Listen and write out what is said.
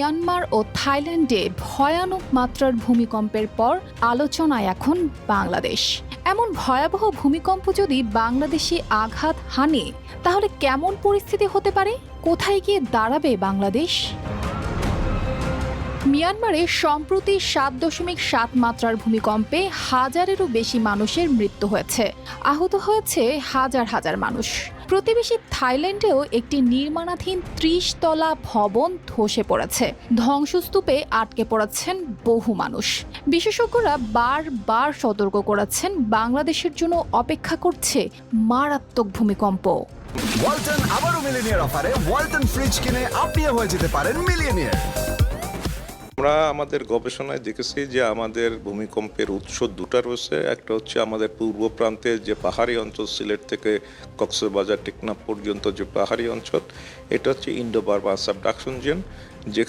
Myanmar ও থাইল্যান্ডে ভয়ানক মাত্রার ভূমিকম্পের পর আলোচনায় এখন বাংলাদেশ। এমন ভয়াবহ ভূমিকম্প যদি বাংলাদেশে আঘাত হানে, তাহলে কেমন পরিস্থিতি হতে পারে? কোথায় গিয়ে দাঁড়াবে বাংলাদেশ? মিয়ানমারে সম্প্রতি সাত দশমিক সাত মাত্রার ভূমিকম্পে হাজারেরও বেশি মানুষের মৃত্যু হয়েছে। আহত হয়েছে হাজার হাজার মানুষ। প্রতিবেশী থাইল্যান্ডেও একটি নির্মাণাধীন ত্রিশ তলা ভবন ধসে পড়েছে। ধ্বংসস্তূপে আটকে পড়েছেন বহু মানুষ। বিশেষজ্ঞরা বারবার সতর্ক করেছেন, বাংলাদেশের জন্য অপেক্ষা করছে মারাত্মক ভূমিকম্প। ওয়ালটন আবারও মিলিনিয়ার অফারে, ওয়ালটন ফ্রিজ কিনে আপনিও হয়ে যেতে পারেন মিলিয়নিয়ার। আমরা আমাদের গবেষণায় দেখেছি যে আমাদের ভূমিকম্পের উৎস দুটা রয়েছে। একটা হচ্ছে আমাদের পূর্ব প্রান্তে যে পাহাড়ি অঞ্চল, সিলেট থেকে কক্সবাজার, টেকনাফ পর্যন্ত যে পাহাড়ি অঞ্চল, এটা হচ্ছে ইন্ডো বার্মা সাবডাকশন জেন, যেখানে